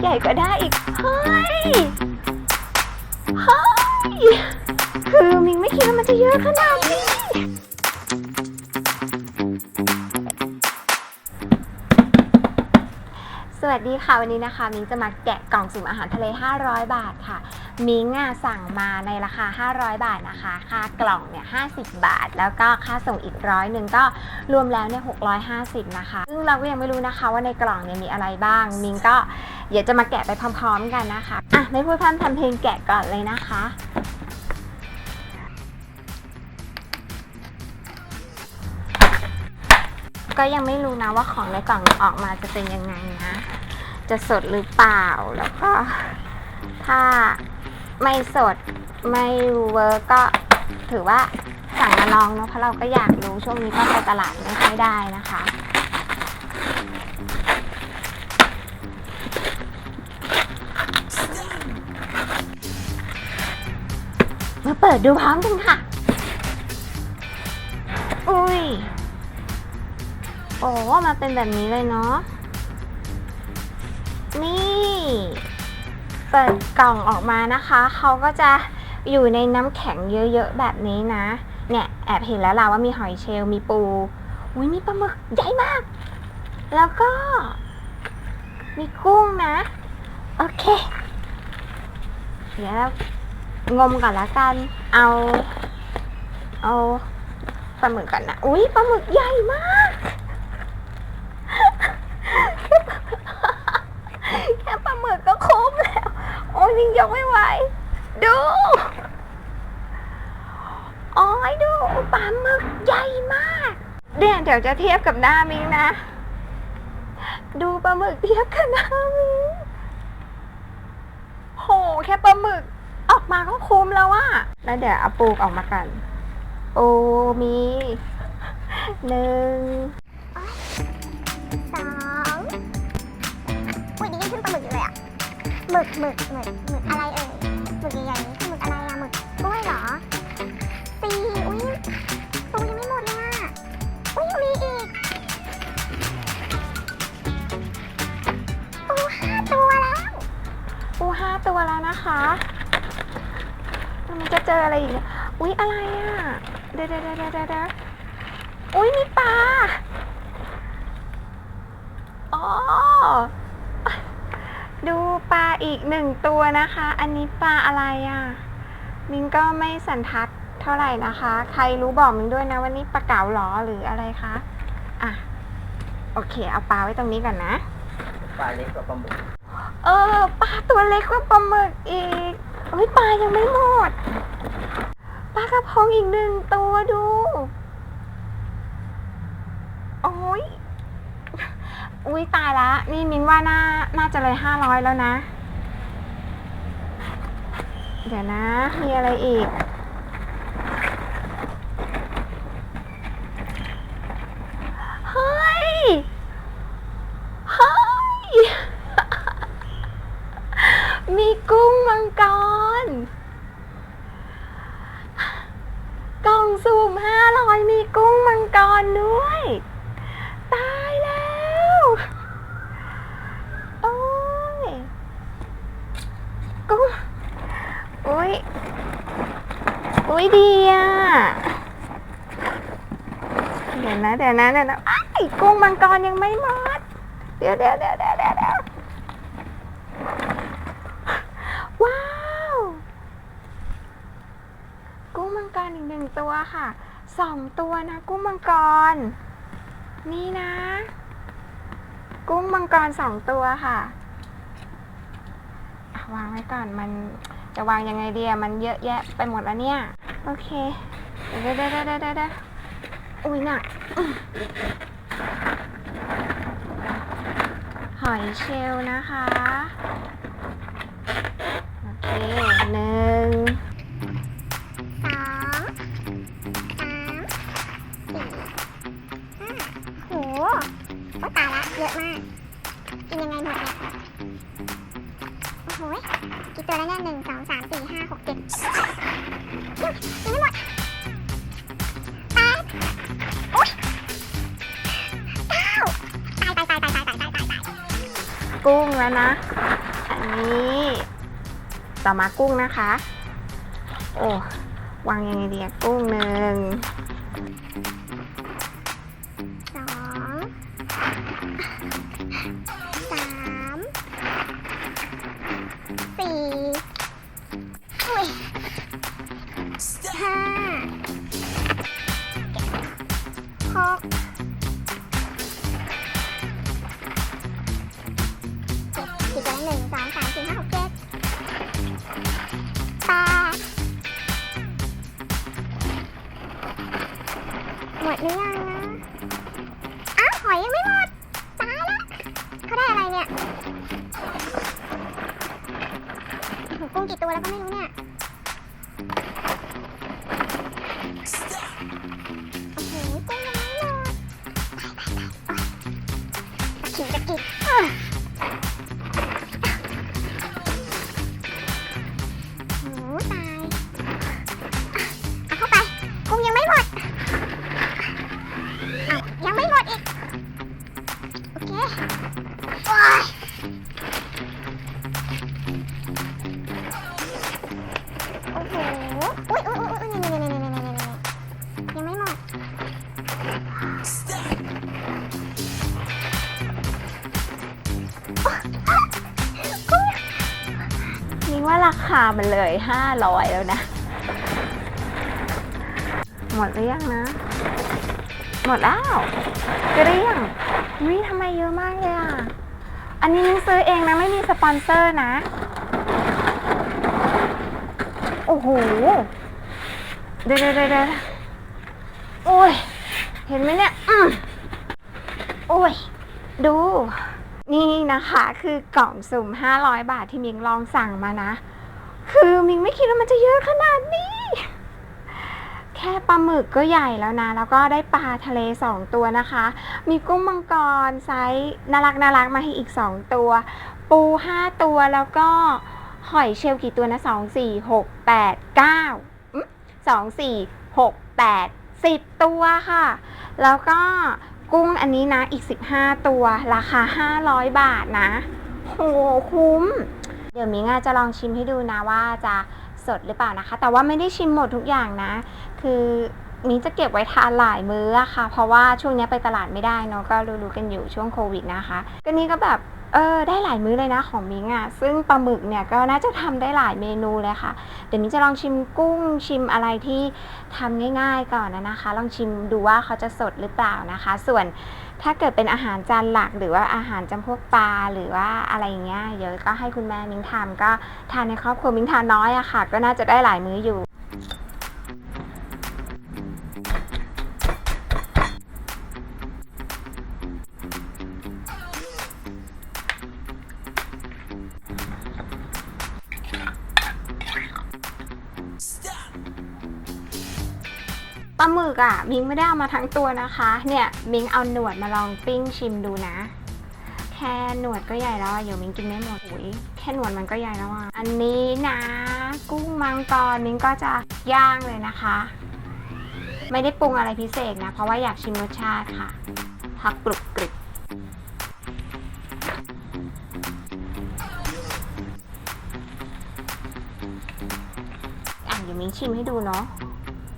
ใหญ่กว่าได้อีก เฮ้ย เฮ้ย คือมิงไม่คิดว่ามันจะเยอะขนาดนี้สวัสดีค่ะ วันนี้นะคะมิงจะมาแกะกล่องสุ่มอาหารทะเล 500 บาทค่ะ มิงอะสั่งมาในราคา 500 บาทนะคะ ค่ากล่องเนี่ย50 บาท แล้วก็ค่าส่งอีกร้อยหนึ่งก็รวมแล้วเนี่ย650 นะคะ ซึ่งเราก็ยังไม่รู้นะคะว่าในกล่องเนี่ยมีอะไรบ้าง มิงก็เดี๋ยวจะมาแกะไปพร้อมๆกันนะคะ อะไม่พูดพร่ำทำเพลงแกะก่อนเลยนะคะก็ยังไม่รู้นะว่าของในกล่องออกมาจะเป็นยังไงนะ จะสดหรือเปล่า แล้วก็ถ้า ไม่สดไม่เวิร์กก็ถือว่าสั่งมาลองเนาะเพราะเราก็อยากรู้ช่วงนี้ก็ไปตลาดไม่ค่อยได้นะคะ มาเปิดดูพร้อมกันค่ะ อุ้ย โอ้มาเป็นแบบนี้เลยเนาะ เปิดกล่องออกมานะคะ เขาก็จะอยู่ในน้ำแข็งเยอะๆแบบนี้นะ เนี่ยแอบเห็นแล้วล่ะว่ามีหอยเชลล์มีปู อุ้ยมีปลาหมึกใหญ่มาก แล้วก็ มีกุ้งนะ โอเค เดี๋ยวเรางมก่อนละกัน เอา เอาปลาหมึกก่อนนะ อุ้ยปลาหมึกใหญ่มาก แค่ปลาหมึกก็คุ้มแล้ว โอ้ ยยิงยกไม่ไหว ดู โอ้ยดูปลาหมึกใหญ่มากเดี๋ยวเดี๋ยวจะเทียบกับหน้ามิงนะ ดูปลาหมึกเทียบกับหน้ามิงโหแค่ปลาหมึก ออกมาก็คุ้มแล้วอะแล้วเดี๋ยวเอาปูออกมากันปูมีหนึ่งสอง หมึกหมึกหมึกหมึกอะไรเอ่ยหมึกใหญ่ๆนี่คือหมึกอะไรอะหมึกกล้วยเหรอสี่อุ้ยตัวยังไม่หมดเลยอะอุ้ยมีอีกปูห้าตัวแล้วปูห้าตัวแล้วนะคะมันจะเจออะไรอีกเนี่ยอุ๊ยอะไรอะเดี๋ยวเดี๋ยวเดี๋ยวเดี๋ยวเดี๋ยวอุ๊ยมีปลาอ๋อ อีกหนึ่งตัวนะคะ อันนี้ปลาอะไรอะ มิงก็ไม่สันทัดเท่าไหร่นะคะ ใครรู้บอกมิงด้วยนะว่านี่ปลาเก๋าเหรอหรืออะไรคะ อะ โอเค เอาปลาไว้ตรงนี้ก่อนนะ ปลาเล็กกว่าปลาหมึก เออ ปลาตัวเล็กกว่าปลาหมึกอีกเฮ้ยปลายังไม่หมด ปลากระพงอีกหนึ่งตัวดู โอ้ยอุ้ยตายละ นี่มินว่าน่า น่าจะเลยห้าร้อยแล้วนะ เดี๋ยวนะ มีอะไรอีก เฮ้ย เฮ้ย มีกุ้งมังกร กล่องสุ่มห้าร้อยมีกุ้งมังกรด้วย ตายแล้ว โอ้ย กุ้ง อุ้ย อุ้ ยดีอะ เดี๋ยวนะเดี๋ยวนะเดี๋ยวนะอ้กุ้งมังกรยังไม่หมด เดี๋ยวเดี๋ยวเดี๋ยวเดี๋ยวเดี๋ยวว้าว กุ้งมังกรอีกหนึ่งตัวค่ะ สองตัวนะ กุ้งมังกร นี่นะ กุ้งมังกรสองตัวค่ะวางไว้ก่อนมันจะวางยังไงเดีอะมันเยอะแยะไปหมดแล้วเนี่ย โอเคเดี๋ยวเดี๋ยวเดี๋ยวเดี๋ยวเด้อุ้ยหนักหอยเชลล์นะคะ กุ้งแล้วนะ อันนี้ต่อมากุ้งนะคะ โอ้วางยังไงดีกุ้งหนึ่งสองสามสี่ห้า งกี่ตัวแล้วก็ไม่รู้เนี่ย มันเลยห้าร้อยแล้วนะ หมดหรือยังนะ หมดแล้วเกลี้ยงวิทำไมเยอะมากเลยอะ อันนี้นิ้งซื้อเองนะ ไม่มีสปอนเซอร์นะ โอ้โห เดี๋ยวเดี๋ยวเดี๋ยวเดี๋ยวโอ้ย เห็นไหมเนี่ย อืมโอ้ย ดูนี่นะคะคือกล่องสุ่ม 500 บาทที่มิงลองสั่งมานะ คือมิงไม่คิดว่ามันจะเยอะขนาดนี้ แค่ปลาหมึกก็ใหญ่แล้วนะ แล้วก็ได้ปลาทะเล2ตัวนะคะ มีกุ้งมังกรไซส์น่ารักน่ารักมาให้อีก2ตัว ปู5ตัวแล้วก็หอยเชลล์กี่ตัวนะ2 4 6 8 9อืม2 4 6 8 10ตัวค่ะ แล้วก็กุ้งอันนี้นะอีก 15 ตัว ราคา 500 บาทนะ โห คุ้ม เดี๋ยวมิงาจะลองชิมให้ดูนะว่าจะสดหรือเปล่านะคะ แต่ว่าไม่ได้ชิมหมดทุกอย่างนะ คือมิงจะเก็บไว้ทานหลายมื้อค่ะ เพราะว่าช่วงนี้ไปตลาดไม่ได้เนาะก็รู้ๆกันอยู่ช่วงโควิดนะคะ ก็นี่ก็แบบเออได้หลายมื้อเลยนะของมิงอะซึ่งปลาหมึกเนี่ยก็น่าจะทำได้หลายเมนูเลยค่ะ เดี๋ยวมิงจะลองชิมกุ้งชิมอะไรที่ทำง่าย ๆ ก่อนนะนะคะ ลองชิมดูว่าเขาจะสดหรือเปล่านะคะ ส่วน ถ้าเกิดเป็นอาหารจานหลัก หรือว่าอาหารจำพวกปลาหรือว่าอะไรอย่างเงี้ยเดี๋ยวก็ให้คุณแม่มิ้งทำก็ทานในครอบครัวมิ้งทานน้อยอะค่ะ ก็น่าจะได้หลายมื้ออยู่ ปลาหมึกอะมิงไม่ได้เอามาทั้งตัวนะคะ เนี่ยมิงเอาหนวดมาลองปิ้งชิมดูนะ แค่หนวดก็ใหญ่แล้วอะเดี๋ยวมิงกินไม่หมดอุยแค่หนวดมันก็ใหญ่แล้วอะอันนี้นะ กุ้งมังกรมิงก็จะย่างเลยนะคะ ไม่ได้ปรุงอะไรพิเศษนะ เพราะว่าอยากชิมรสชาติค่ะผักกรุบกริบอะเดี๋ยวมิงชิมให้ดูเนาะ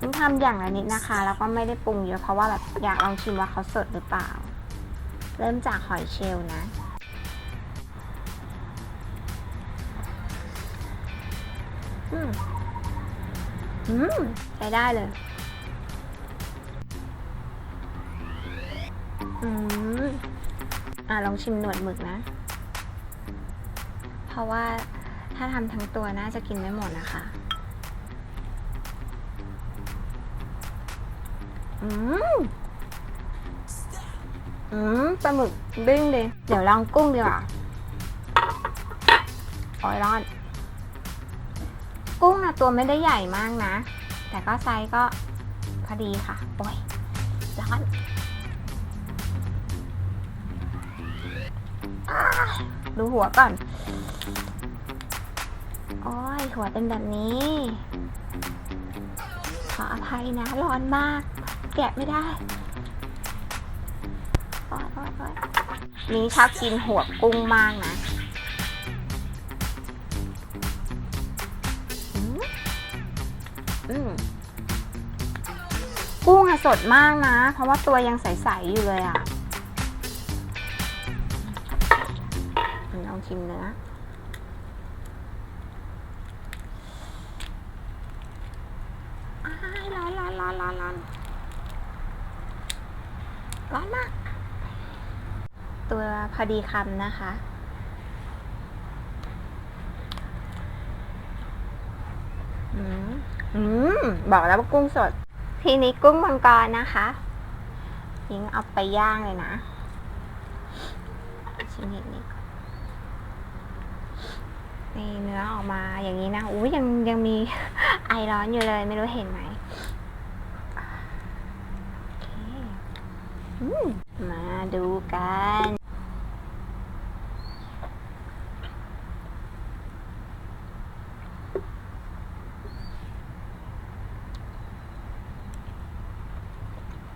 ต้องทำอย่างละนิดนะคะ แล้วก็ไม่ได้ปรุงเยอะเพราะว่าแบบอยากลองชิมว่าเขาสดหรือเปล่า เริ่มจากหอยเชลล์นะอืมอืมใช้ได้เลย อืมอะลองชิมหนวดหมึกนะ เพราะว่าถ้าทำทั้งตัวน่าจะกินไม่หมดนะคะ อืมอืมปลาหมึกเด้งเลยเดี๋ยวลองกุ้งดีกว่าโอ้ยร้อน กุ้งนะตัวไม่ได้ใหญ่มากนะ แต่ก็ไซส์ก็พอดีค่ะ โอ้ยร้อนดูหัวก่อน โอ้ยหัวเป็นแบบนี้ ขออภัยนะ ร้อนมาก แกะไม่ได้โอ๊ยโอ๊ยโอ๊ยนิ้งชอบกินหัวกุ้งมากนะอืมอืมกุ้งอะสดมากนะ เพราะว่าตัวยังใส ๆ อยู่เลยอะลองชิมเนื้ออ้ายร้อนร้อนร้อนร้อน ร้อนมาก ตัวพอดีคำนะคะ อืมอืม บอกแล้วว่ากุ้งสด ทีนี้กุ้งมังกรนะคะยิงเอาไปย่างเลยนะ ชิ้นเล็กๆนี่เนื้อออกมาอย่างนี้นะอุ้ยยังยังมีไอร้อนอยู่เลยไม่รู้เห็นไหมโอเคอื มาดูกัน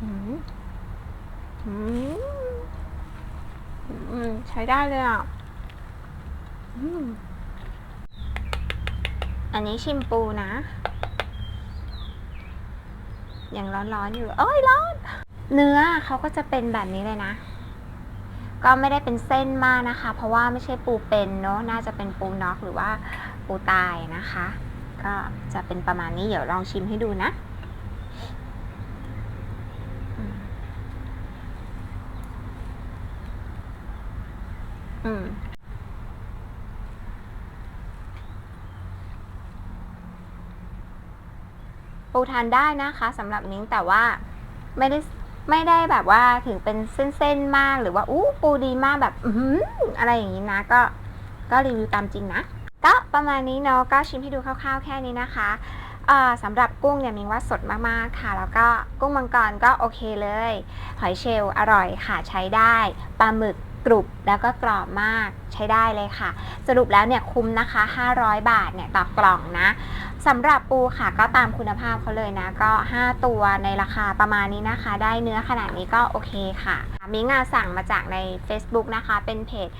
อืมอืมอืมใช้ได้เลยอะอืมอันนี้ชิมปูนะ ยังร้อนๆอยู่ เอ้ยร้อน เนื้อเขาก็จะเป็นแบบนี้เลยนะ ก็ไม่ได้เป็นเส้นมากนะคะ เพราะว่าไม่ใช่ปูเป็นเนาะน่าจะเป็นปูน็อกหรือว่าปูตายนะคะ ก็จะเป็นประมาณนี้เดี๋ยวลองชิมให้ดูนะอืมปูทานได้นะคะสำหรับนิ้งแต่ว่าไม่ได้ ไม่ได้แบบว่าถึงเป็นเส้นๆมากหรือว่าอู้ปูดีมากแบบอือหือะไรอย่างนี้นะ ก็ก็รีวิวตามจริงนะ ก็ประมาณนี้เนาะก็ชิมให้ดูคร่าวๆแค่นี้นะคะเอ่อสำหรับกุ้งเนี่ยมิงว่าสดมากๆค่ะ แล้วก็กุ้งมังกรก็โอเคเลย หอยเชลล์อร่อยค่ะใช้ได้ปลาหมึก กรุบแล้วก็กรอบมากใช้ได้เลยค่ะ สรุปแล้วเนี่ยคุ้มนะคะ 500 บาทเนี่ยต่อกล่องนะสำหรับปูค่ะก็ตามคุณภาพเขาเลยนะ ก็ 5 ตัวในราคาประมาณนี้นะคะ ได้เนื้อขนาดนี้ก็โอเคค่ะมิงาสั่งมาจากใน Facebook นะคะ เป็นเพจ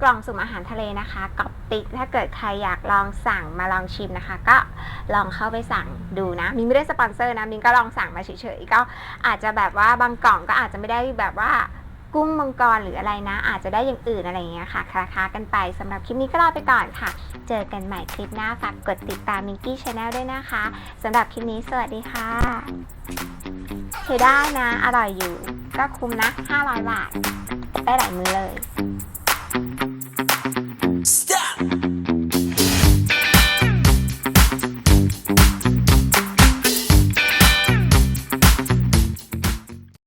กล่องสุ่มอาหารทะเลนะคะกับติ๊กถ้าเกิดใครอยากลองสั่งมาลองชิมนะคะ ก็ลองเข้าไปสั่งดูนะมิงไม่ได้สปอนเซอร์นะมิงก็ลองสั่งมาเฉยๆก็อาจจะแบบว่าบางกล่องก็อาจจะไม่ได้แบบว่า กุ้งมังกรหรืออะไรนะ อาจจะได้อย่างอื่นอะไรอย่างเงี้ยค่ะคาคากันไปสำหรับคลิปนี้ก็ลาไปก่อนค่ะ เจอกันใหม่คลิปหน้าฝากกดติดตามมิงกี้ชาแนลด้วยนะคะสำหรับคลิปนี้สวัสดีค่ะใช้ได้นะ อร่อยอยู่ก็คุ้มนะ 500 บาท ได้หลายมือเลย